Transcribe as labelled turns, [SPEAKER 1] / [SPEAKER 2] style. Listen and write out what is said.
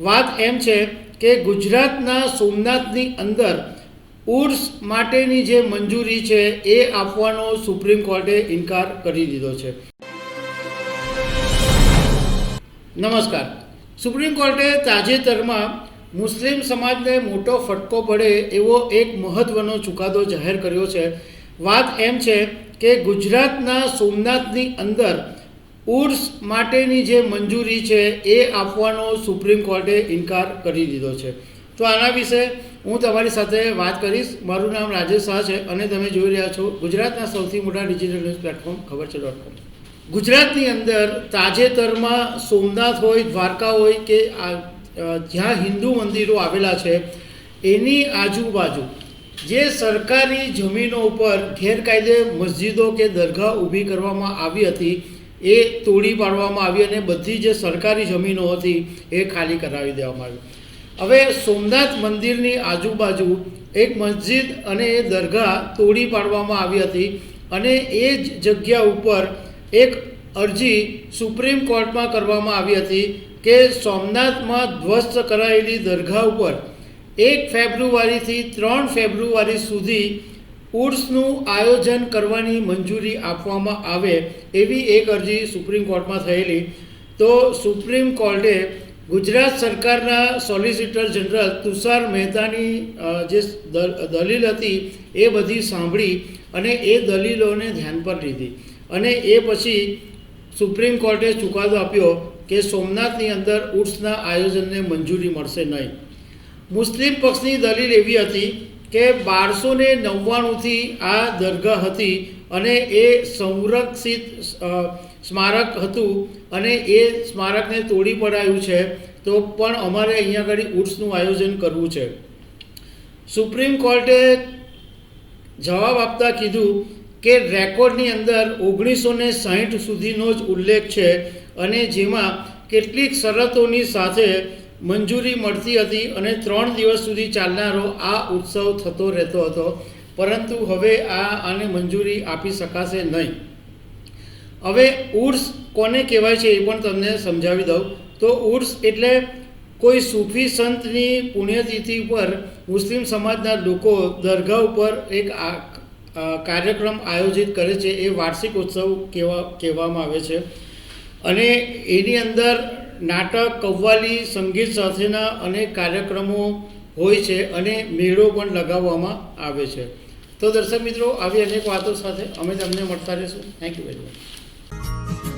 [SPEAKER 1] વાત એમ છે કે ગુજરાતના સોમનાથની અંદર ઉર્સ માટેની જે મંજૂરી છે એ આપવાનો સુપ્રીમ કોર્ટે ઇનકાર કરી દીધો છે. નમસ્કાર. સુપ્રીમ કોર્ટે તાજેતરમાં મુસ્લિમ સમાજને મોટો ફટકો પડે એવો એક મહત્ત્વનો ચુકાદો જાહેર કર્યો છે. વાત એમ છે કે ગુજરાતના સોમનાથની અંદર ઉર્સ માટેની જે મંજૂરી છે એ આપવાનો સુપ્રીમ કોર્ટે ઇનકાર કરી દીધો છે. તો આના વિશે હું તમારી સાથે વાત કરીશ. મારું નામ રાજેશ શાહ છે અને તમે જોઈ રહ્યા છો ગુજરાતના સૌથી મોટા ડિજિટલ ન્યૂઝ પ્લેટફોર્મ ખબર છે ડોટ કોમ. ગુજરાતની અંદર તાજેતરમાં સોમનાથ હોય, દ્વારકા હોય કે જ્યાં હિન્દુ મંદિરો આવેલા છે, એની આજુબાજુ જે સરકારી જમીનો ઉપર ગેરકાયદે મસ્જિદો કે દરગાહ ઊભી કરવામાં આવી હતી એ તોડી પાડવામાં આવી અને બધી જે સરકારી જમીનો હતી એ ખાલી કરાવી દેવામાં આવી. હવે સોમનાથ મંદિરની આજુબાજુ એક મસ્જિદ અને એ દરગાહ તોડી પાડવામાં આવી હતી અને એ જ જગ્યા ઉપર એક અરજી સુપ્રીમ કોર્ટમાં કરવામાં આવી હતી કે સોમનાથમાં ધ્વસ્ત કરાયેલી દરગાહ ઉપર એક ફેબ્રુઆરીથી ત્રણ ફેબ્રુઆરી સુધી ઉર્સનું આયોજન કરવાની મંજૂરી આપવામાં આવે એવી એક અરજી સુપ્રીમ કોર્ટમાં થયેલી. તો સુપ્રીમ કોર્ટે ગુજરાત સરકારના સોલિસિટર જનરલ તુષાર મહેતાની જે દલીલ હતી એ બધી સાંભળી અને એ દલીલોને ધ્યાન પર લીધી. અને એ પછી સુપ્રીમ કોર્ટે ચુકાદો આપ્યો કે સોમનાથની અંદર ઉર્સના આયોજનને મંજૂરી મળશે નહીં. મુસ્લિમ પક્ષની દલીલ એવી હતી કે બારસો ને નવ્વાણુંથી આ દરગાહ હતી અને એ સંરક્ષિત સ્મારક હતું અને એ સ્મારકને તોડી પડાયું છે. તો પણ અમારે અહીંયા આગળ ઉર્સનું આયોજન કરવું છે. સુપ્રીમ કોર્ટે જવાબ આપતા કીધું કે રેકોર્ડની અંદર ઓગણીસો ને સાહીઠ સુધીનો જ ઉલ્લેખ છે અને જેમાં કેટલીક શરતોની સાથે મંજૂરી મળતી હતી અને ત્રણ દિવસ સુધી ચાલનારો આ ઉત્સવ થતો રહેતો હતો. પરંતુ હવે આ આને મંજૂરી આપી શકાશે નહીં. હવે ઉર્સ કોને કહેવાય છે એ પણ તમને સમજાવી દઉં. તો ઉર્સ એટલે કોઈ સૂફી સંતની પુણ્યતિથિ પર મુસ્લિમ સમાજના લોકો દરગાહ ઉપર એક કાર્યક્રમ આયોજિત કરે છે એ વાર્ષિક ઉત્સવ કહેવા કહેવામાં આવે છે. અને એની અંદર નાટક, કવ્વાલી, સંગીત સાથેના અનેક કાર્યક્રમો હોય છે અને મેળો પણ લગાવવામાં આવે છે. તો દર્શક મિત્રો, આવી અનેક વાતો સાથે અમે તમને મળતા રહીશું. Thank you very much